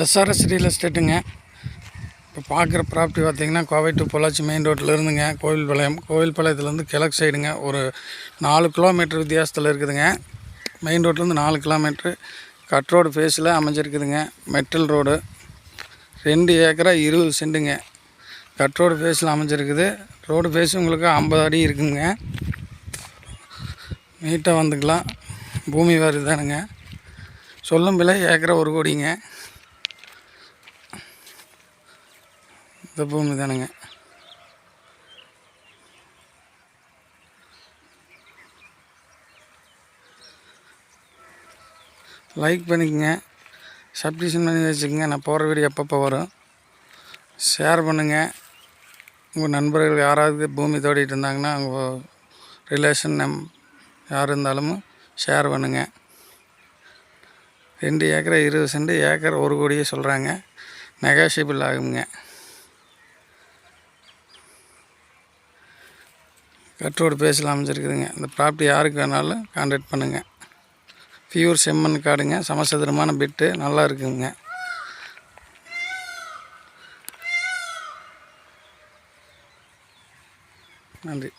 SRS real எஸ்டேட்டுங்க இப்போ பார்க்குற property பார்த்தீங்கன்னா கோவை டு பொள்ளாச்சி மெயின் ரோட்டில் இருந்துங்க. கோவில்பாளையம். கோவில்பாளையத்துலேருந்து கிழக்கு சைடுங்க ஒரு நாலு கிலோமீட்டர் வித்தியாசத்தில் இருக்குதுங்க. மெயின் ரோட்லேருந்து நாலு கிலோமீட்ரு கட் ரோடு ஃபேஸில் அமைஞ்சிருக்குதுங்க. மெட்டல் ரோடு ரெண்டு ஏக்கரா இருபது சென்ட்டுங்க கட் ரோடு ஃபேஸில் அமைஞ்சிருக்குது. ரோடு ஃபேஸ் உங்களுக்கு ஐம்பது அடி இருக்குங்க. நீட்டாக வந்துக்கலாம். பூமி வாரி தானுங்க சொல்லும் விலை ஏக்கரா ஒரு கோடிங்க. இந்த பூமி தானுங்க. லைக் பண்ணிக்கங்க. சப்ஸ்கிரிப்ஷன் பண்ணி வச்சுக்கோங்க. நான் போகிற வீடியோ எப்பப்போ வரும். ஷேர் பண்ணுங்கள் உங்கள் நண்பர்கள் யாராவது பூமி தோடிட்டு இருந்தாங்கன்னா அவங்க ரிலேஷன் நம் யார் இருந்தாலும் ஷேர் பண்ணுங்கள் ரெண்டு ஏக்கரை இருபது சென்ட் ஏக்கர் ஒரு கோடியே சொல்கிறாங்க நெகாஷியபிள் ஆகுங்க. கற்றோடு பேசலாம் அமைஞ்சிருக்குதுங்க இந்த ப்ராப்பர்ட்டி யாருக்கு வேணாலும் கான்டாக்ட் பண்ணுங்கள் பியூர் செம்மண் காடுங்க சமசதுரமான பிட்டு நல்லா இருக்குங்க. நன்றி.